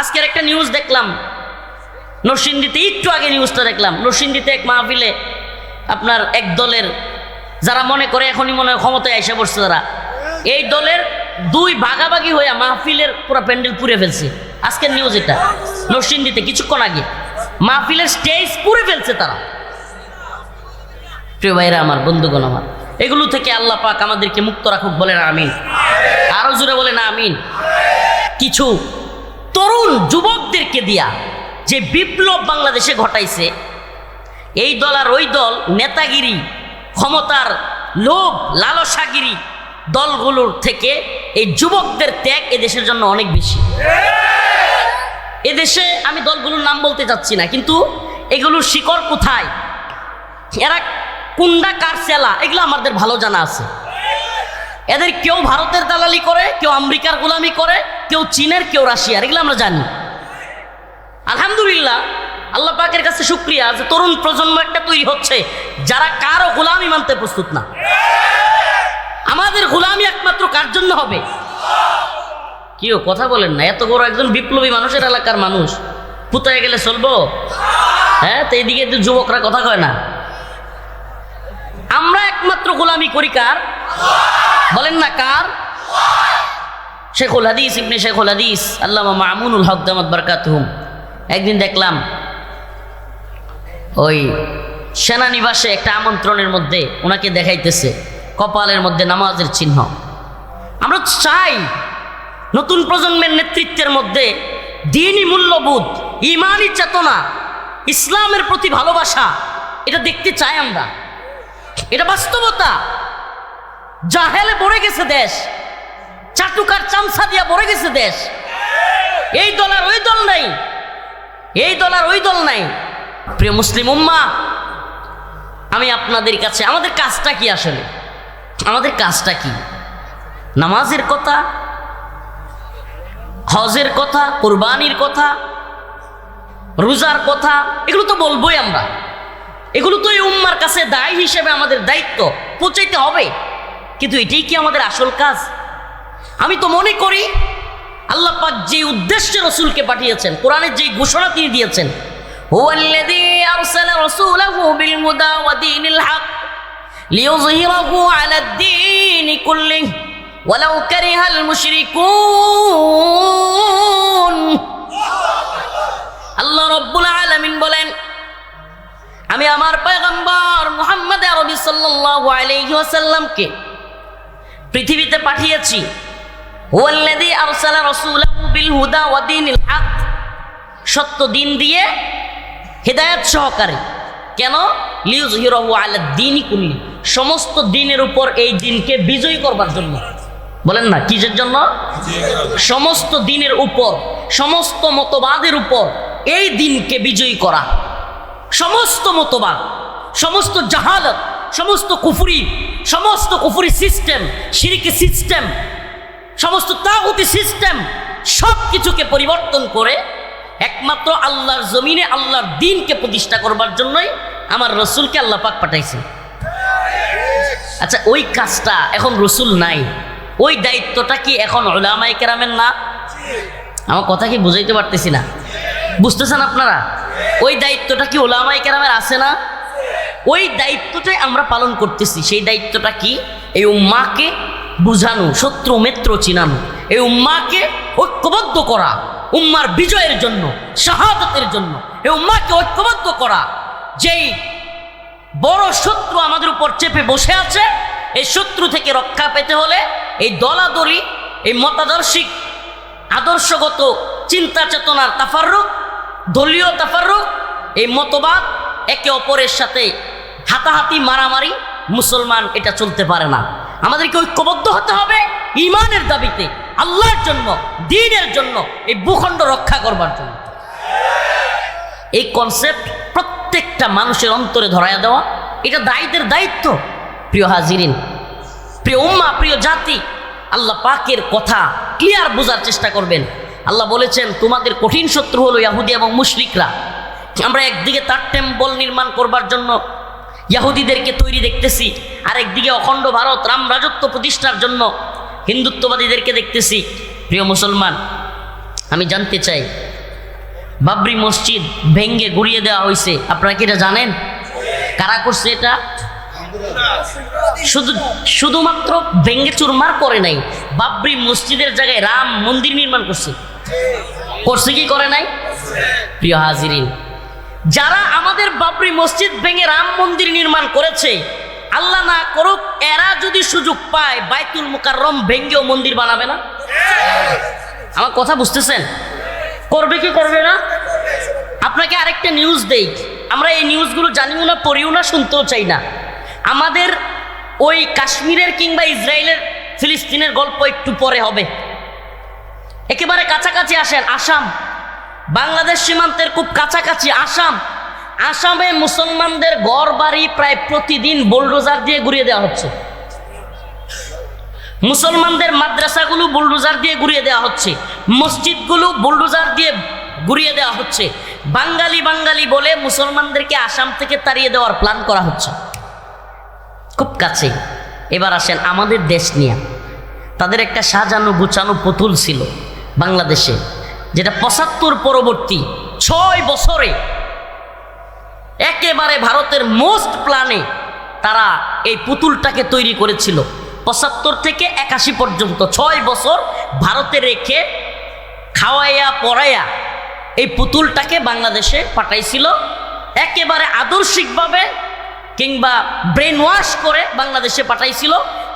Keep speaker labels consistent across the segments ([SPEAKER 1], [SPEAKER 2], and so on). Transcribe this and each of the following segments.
[SPEAKER 1] আজকের একটা নিউজ দেখলাম। নরসিংদীতে একটু আগে নিউজটা দেখলাম। নরসিংদীতে এক মাহফিলে আপনার এক দলের, যারা মনে করে এখনই মনে হয় ক্ষমতায় এসে পড়ছে তারা, এই দলের দুই ভাগাভাগি হয়ে মাহফিলের পুরো প্যান্ডেল পুড়ে ফেলছে। আজকের নিউজ এটা। নরসিংদীতে কিছুক্ষণ আগে মাহফিলের স্টেজ পুড়ে ফেলছে তারা। প্রিয় ভাইরা আমার, বন্ধুগণ আমার, এগুলো থেকে আল্লাহ পাক আমাদেরকে মুক্ত রাখুক বলে না আমিন। আরও জোরে বলেন আমিন। কিছু তরুণ যুবকদেরকে দিয়া যে বিপ্লব বাংলাদেশে ঘটাইছে, এই দল আর ওই দল নেতাগিরি, ক্ষমতার লোভ, লালসাগিরি দলগুলোর থেকে এই যুবকদের ত্যাগ এদেশের জন্য অনেক বেশি। এদেশে আমি দলগুলোর নাম বলতে চাচ্ছি না, কিন্তু এগুলোর শিকড় কোথায়? এরা কুন্ডা কার চেলা এগুলো আমাদের ভালো জানা আছে। এদের কেউ ভারতের দালালি করে, কেউ আমেরিকার গোলামি করে, কেউ চীনের, কেউ রাশিয়ার, এগুলো আমরা জানি। আলহামদুলিল্লাহ, আল্লাহ পাকের কাছে শুক্রিয়া যে তরুণ প্রজন্ম একটা তৈরি হচ্ছে, যারা কারও গোলামি মানতে প্রস্তুত না। আমাদের গোলামি একমাত্র কার জন্য হবে? কিও কথা বলেন না, এত বড় একজন বিপ্লবী মানুষের এলাকার মানুষ পুতায় গেলে চলবো? হ্যাঁ তো এইদিকে যুবকরা কথা কয় না। আমরা একমাত্র গোলামি করি কার? বলেন না কার? শেখুল হাদিস, ইবনে শেখুল হাদিস, আল্লামা মামুনুল হক দামাত বারকাতুহুম একদিন দেখলাম ওই সেনানিবাসে একটা আমন্ত্রণের মধ্যে ওনাকে দেখাইতেছে, কপালের মধ্যে নামাজের চিহ্ন। আমরা চাই নতুন প্রজন্মের নেতৃত্বের মধ্যে দিনই মূল্যবোধ, ইমানই চেতনা, ইসলামের প্রতি ভালোবাসা, এটা দেখতে চাই আমরা। এটা বাস্তবতা। জাহেলে ভরে গেছে দেশ। চাটুকার চামচা দিয়া ভরে গেছে দেশ। এই দল আর ওই দল নাই। এই দল আর ওই দল নাই। প্রিয় মুসলিম উম্মা, আমি আপনাদের কাছে, আমাদের কাজটা কি আসলে? আমাদের কাজটা কি? নামাজের কথা, হজের কথা, কোরবানির কথা, রোজার কথা, এগুলো তো বলবোই আমরা। এগুলো তো এই উম্মার কাছে দায় হিসেবে আমাদের দায়িত্ব। পৌঁছাইতে হবে। কিন্তু এটাই কি আমাদের আসল কাজ আমি তো মনে করি আল্লাহ পাক যে উদ্দেশ্যে রসুলকে পাঠিয়েছেন কোরআনের যে ঘোষণা তিনি দিয়েছেন هو الذي أرسل رسوله بالهدى ودين الحق ليظهره على الدين كله ولو كره المشركون আল্লাহ রব্বুল আলামিন বলেন আমি আমার পয়গম্বর মুহাম্মদ আরবি সাল্লাল্লাহু আলাইহি ওয়াসাল্লামকে পৃথিবীতে পাঠিয়েছি। হুদা সত্য দিন দিয়ে হেদায়েত সহকারে। কেন? লিউজহিরাহু আলা দীনি কুল্লি। সমস্ত দিনের উপর এই দিনকে বিজয়ী করবার জন্য। বলেন না, কিসের জন্য? সমস্ত দিনের উপর, সমস্ত মতবাদের উপর এই দিনকে বিজয়ী করা। সমস্ত মতবাদ, সমস্ত জাহালত সমস্ত কুফুরি সমস্ত কুফুরি সিস্টেম সিরিকি সিস্টেম সমস্ত তাগুতি সিস্টেম সব কিছুকে পরিবর্তন করে একমাত্র আল্লাহর জমিনে আল্লাহর দিনকে প্রতিষ্ঠা করবার জন্যই আমার রসুলকে আল্লাহ পাক পাঠাইছে আচ্ছা ওই কাজটা এখন রসুল নাই। ওই দায়িত্বটা কি এখন ওলামাই কেরামের না? আমার কথা কি বুঝাইতে পারতেছি না? বুঝতেছেন আপনারা? ওই দায়িত্বটা কি ওলামাই কেরামের আছে না? ওই দায়িত্বটাই আমরা পালন করতেছি। সেই দায়িত্বটা কি? এই উম্মাকে বুঝানো, শত্রু, মিত্র চিনানো। এই উম্মাকে ঐক্যবদ্ধ করা, উম্মার বিজয়ের জন্য, শাহাদতের জন্য। এই উম্মাকে ঐক্যবদ্ধ করা। যেই বড় শত্রু আমাদের উপর চেপে বসে আছে, এই শত্রু থেকে রক্ষা পেতে হলে এই দলাদলি, এই মতাদর্শিক, আদর্শগত চিন্তা চেতনার তাফারুক দলীয় তাফারুক এই মতবাদ একে অপরের সাথে হাতাহাতি মারামারি মুসলমান এটা চলতে পারে না। আমাদেরকে ঐক্যবদ্ধ হতে হবে ইমানের দাবিতে, আল্লাহর জন্য, দিনের জন্য, এই ভূখণ্ড রক্ষা করবার জন্য। এই কনসেপ্ট প্রত্যেকটা মানুষের অন্তরে ধরায়া দেওয়া, এটা দায়ীদের দায়িত্ব। প্রিয় হাজিরিন, প্রিয় উম্মা, প্রিয় জাতি, আল্লাহ পাকের কথা ক্লিয়ার বোঝার চেষ্টা করবেন। আল্লাহ বলেছেন, তোমাদের কঠিন শত্রু হলো ইয়াহুদি এবং মুশরিকরা। আমরা একদিকে তার টেম্পল নির্মাণ করবার জন্য ইয়াহুদিদেরকে তৈরি দেখতেছি। আর একদিকে অখণ্ড ভারত, রাম রাজত্ব প্রতিষ্ঠার জন্য হিন্দুত্ববাদীদেরকে দেখতেছি। প্রিয় মুসলমান, আমি জানতে চাই, বাবরি মসজিদ ভেঙ্গে গুড়িয়ে দেওয়া হয়েছে, আপনারা কি এটা জানেন? কারা করছে এটা? শুধু শুধুমাত্র ভেঙ্গে চুরমার করে নাই, বাবরি মসজিদের জায়গায় রাম মন্দির নির্মাণ করছে। করছে কি করে নাই? প্রিয় হাজিরিন যারা আমাদের বাবরি মসজিদ ভেঙে রাম মন্দির নির্মাণ করেছে, আল্লাহ না করুক, এরা যদি সুযোগ পায় বাইতুল মুকাররম ভেঙ্গেও মন্দির বানাবে না? আমার কথা বুঝতেছেন? করবে কি করবে না? আপনাকে আরেকটা নিউজ দেই। আমরা এই নিউজগুলো জানিও না, পড়িও না, শুনতেও চাই না। আমাদের ওই কাশ্মীরের কিংবা ইসরায়েলের, ফিলিস্তিনের গল্প একটু পরে হবে। একেবারে কাছাকাছি আসেন, আসাম। বাংলাদেশ সীমান্তের খুব কাছাকাছি আসাম। আসামে মুসলমানদের ঘর বাড়ি প্রায় প্রতিদিন বুলডোজার দিয়ে ঘুরিয়ে দেওয়া হচ্ছে। মুসলমানদের মাদ্রাসাগুলো বুলডোজার দিয়ে ঘুরিয়ে দেওয়া হচ্ছে। মসজিদগুলো বুলডোজার দিয়ে ঘুরিয়ে দেওয়া হচ্ছে। বাঙালি বাঙালি বলে মুসলমানদেরকে আসাম থেকে তাড়িয়ে দেওয়ার প্ল্যান করা হচ্ছে। খুব কাছে। এবার আসেন আমাদের দেশ নিয়ে। তাদের একটা সাজানো গুছানো পুতুল ছিল বাংলাদেশে। যেটা পঁচাত্তর পরবর্তী ছয় বছরে একেবারে ভারতের মোস্ট প্ল্যানে তারা এই পুতুলটাকে তৈরি করেছিল। পঁচাত্তর থেকে একাশি পর্যন্ত ছয় বছর ভারতে রেখে খাওয়াইয়া পড়াইয়া এই পুতুলটাকে বাংলাদেশে পাঠাইছিল। একেবারে আদর্শিকভাবে কিংবা ব্রেন ওয়াশ করে বাংলাদেশে পাঠাইছিল।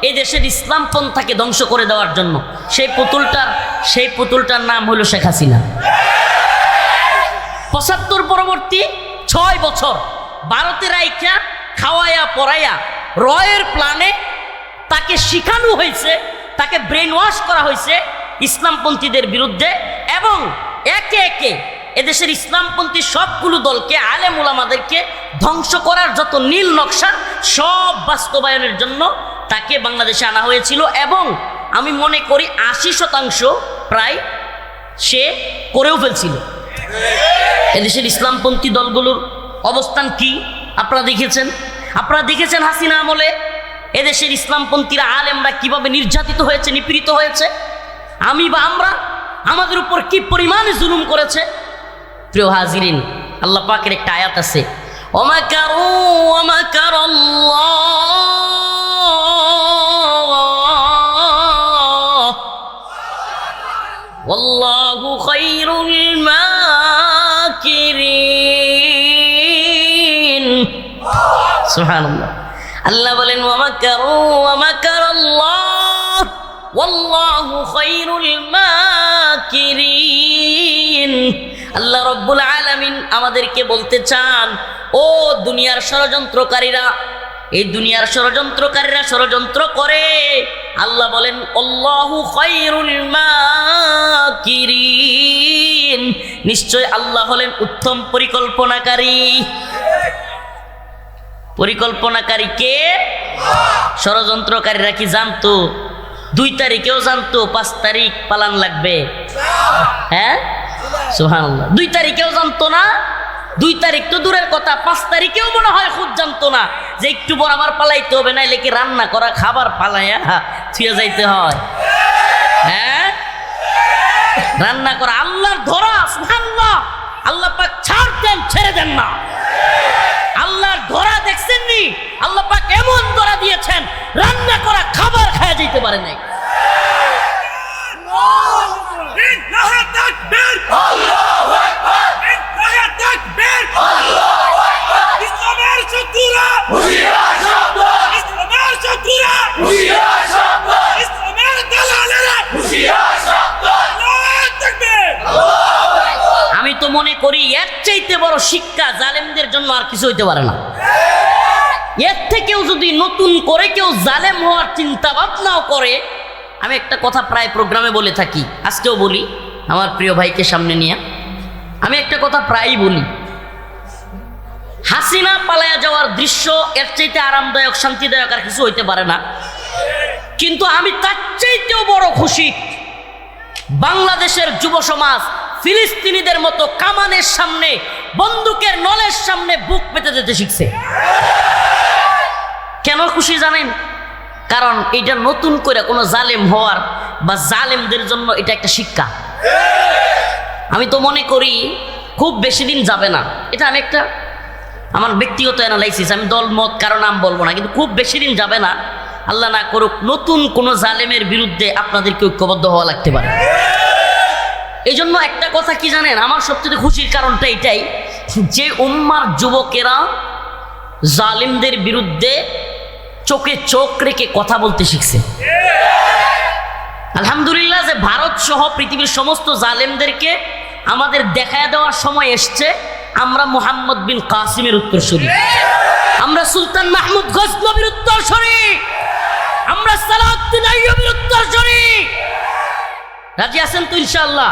[SPEAKER 1] এই দেশের ইসলাম পন্থাকে ধ্বংস করে দেওয়ার জন্য সেই পুতুলটার সেই পুতুলটার নাম হলো শেখ হাসিনা। পঁচাত্তর পরবর্তী ছয় বছর ভারতের আইকা খাওয়াইয়া পড়াইয়া রয়ের প্ল্যানে তাকে শিখানো হয়েছে, তাকে ব্রেন ওয়াশ করা হয়েছে ইসলামপন্থীদের বিরুদ্ধে এবং একে একে এদেশের ইসলামপন্থী সবগুলো দলকে, আলেম উলামাদেরকে ধ্বংস করার যত নীল নকশা সব বাস্তবায়নের জন্য তাকে বাংলাদেশে আনা হয়েছিল এবং আমি মনে করি আশি শতাংশ প্রায় সে করেও ফেলছিল। এদেশের ইসলামপন্থী দলগুলোর অবস্থান কি? আপনারা দেখেছেন? আপনারা দেখেছেন হাসিনা আমলে এদেশের ইসলামপন্থীরা আলেমরা কীভাবে নির্যাতিত হয়েছে, নিপীড়িত হয়েছে? আমি বা আমরা আমাদের উপর কি পরিমাণে জুলুম করেছে? প্রিয় হাজিরিন, আল্লাহ পাকের একটা আয়াত আছে ওমাকার আল্লাহ والله خير الماكرين سبحان الله আল্লাহ বলেন ওয়ামাকারু ওয়ামাকার আল্লাহ والله خير الماكرين আল্লাহ রব্বুল আলামিন আমাদেরকে বলতে চান ও দুনিয়ার ষড়যন্ত্রকারীরা এই দুনিয়ার ষড়যন্ত্রকারীরা ষড়যন্ত্র করে। আল্লাহ বলেন অল্লাহু নিশ্চয় আল্লাহ হলেন উত্তম পরিকল্পনাকারী। পরিকল্পনাকারী কে? ষড়যন্ত্রকারীরা কি জানতো? দুই তারিখেও জানতো, পাঁচ তারিখ পালান লাগবে। হ্যাঁ? সুবহানাল্লাহ। দুই তারিখেও জানতো না? দুই তারিখ তো দূরের কথা, পাঁচ তারিখেও মনে হয় খুব জানতো না যে একটু পর আমার পালাইতে হবে না কি রান্না করা, খাবার পালাইয়া থুয়ে যাইতে হয়। হ্যাঁ? রান্না করা আল্লাহর ধরা আল্লাহ পাক ছাড় দেন, ছেড়ে দেন না। আল্লাহর ধরা দেখছেন নি? আল্লাহ পাক এমন ধরা দিয়েছেন, রান্না করা, খাবার খাওয়া যেতে পারে নাই। আমি তো মনে করি এর চাইতে বড় শিক্ষা জালেমদের জন্য আর কিছু হইতে পারে না। এর থেকেও যদি নতুন করে কেউ জালেম হওয়ার চিন্তা ভাবনাও করে, আমি একটা কথা প্রায় প্রোগ্রামে বলে থাকি, আজকেও বলি, আমার প্রিয় ভাইকে সামনে নিয়ে। আমি একটা কথা প্রায়ই বলি হাসিনা পালায়া যাওয়ার দৃশ্য এর চাইতে আরামদায়ক, শান্তিদায়ক আর কিছু হইতে পারে না। কিন্তু আমি তার চাইতেও বড় খুশি। বাংলাদেশের যুব সমাজ ফিলিস্তিনিদের মতো কামানের সামনে, বন্দুকের নলের সামনে বুক পেতে যেতে শিখছে। কেন খুশি জানেন? কারণ এটা নতুন করে কোনো জালেম হওয়ার বা জালেমদের জন্য এটা একটা শিক্ষা। আমি তো মনে করি, খুব বেশি দিন যাবে না। এটা আমি একটা আমার ব্যক্তিগত অ্যানালাইসিস আমি দল, মত, কারও নাম বলব না, কিন্তু খুব বেশি দিন যাবে না, আল্লাহ না করুক, নতুন কোনো জালেমের বিরুদ্ধে আপনাদেরকে ঐক্যবদ্ধ হওয়া লাগতে পারে। এই জন্য একটা কথা কি জানেন, আমার সবচেয়ে খুশির কারণটা এটাই, যে উম্মার যুবকেরা জালিমদের বিরুদ্ধে চোখে চোখ রেখে কথা বলতে শিখছে। আলহামদুলিল্লাহ যে ভারত সহ পৃথিবীর সমস্ত জালেমদেরকে আমাদের দেখায় দেওয়ার সময় এসছে আমরা মোহাম্মদ বিন কাসিমের উত্তরসূরি আমরা সুলতান মাহমুদ গজনবীর উত্তরসূরি আমরা সালাউদ্দিন আইয়ুবের উত্তরসূরি রাজি আছেন তো ইনশাআল্লাহ?